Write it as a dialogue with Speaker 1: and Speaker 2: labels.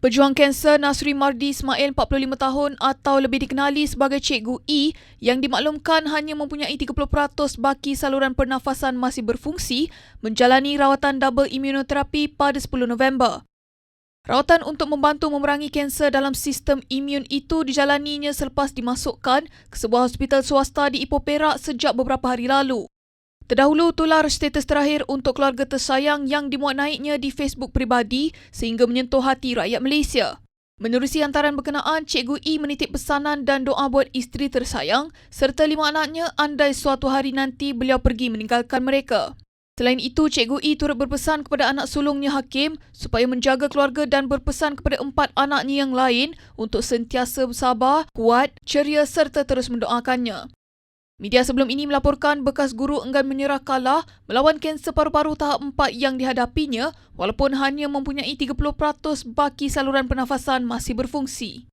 Speaker 1: Pejuang kanser Nasri Mardi Ismail 45 tahun atau lebih dikenali sebagai Cikgu E yang dimaklumkan hanya mempunyai 30% baki saluran pernafasan masih berfungsi menjalani rawatan double immunoterapi pada 10 November. Rawatan untuk membantu memerangi kanser dalam sistem imun itu dijalaninya selepas dimasukkan ke sebuah hospital swasta di Ipoh Perak sejak beberapa hari lalu. Terdahulu tular status terakhir untuk keluarga tersayang yang dimuat naiknya di Facebook peribadi sehingga menyentuh hati rakyat Malaysia. Menerusi hantaran berkenaan, Cikgu E menitip pesanan dan doa buat isteri tersayang serta lima anaknya andai suatu hari nanti beliau pergi meninggalkan mereka. Selain itu, Cikgu E turut berpesan kepada anak sulungnya Hakim supaya menjaga keluarga dan berpesan kepada empat anaknya yang lain untuk sentiasa bersabar, kuat, ceria serta terus mendoakannya. Media sebelum ini melaporkan bekas guru enggan menyerah kalah melawan kanser paru-paru tahap 4 yang dihadapinya walaupun hanya mempunyai 30% baki saluran pernafasan masih berfungsi.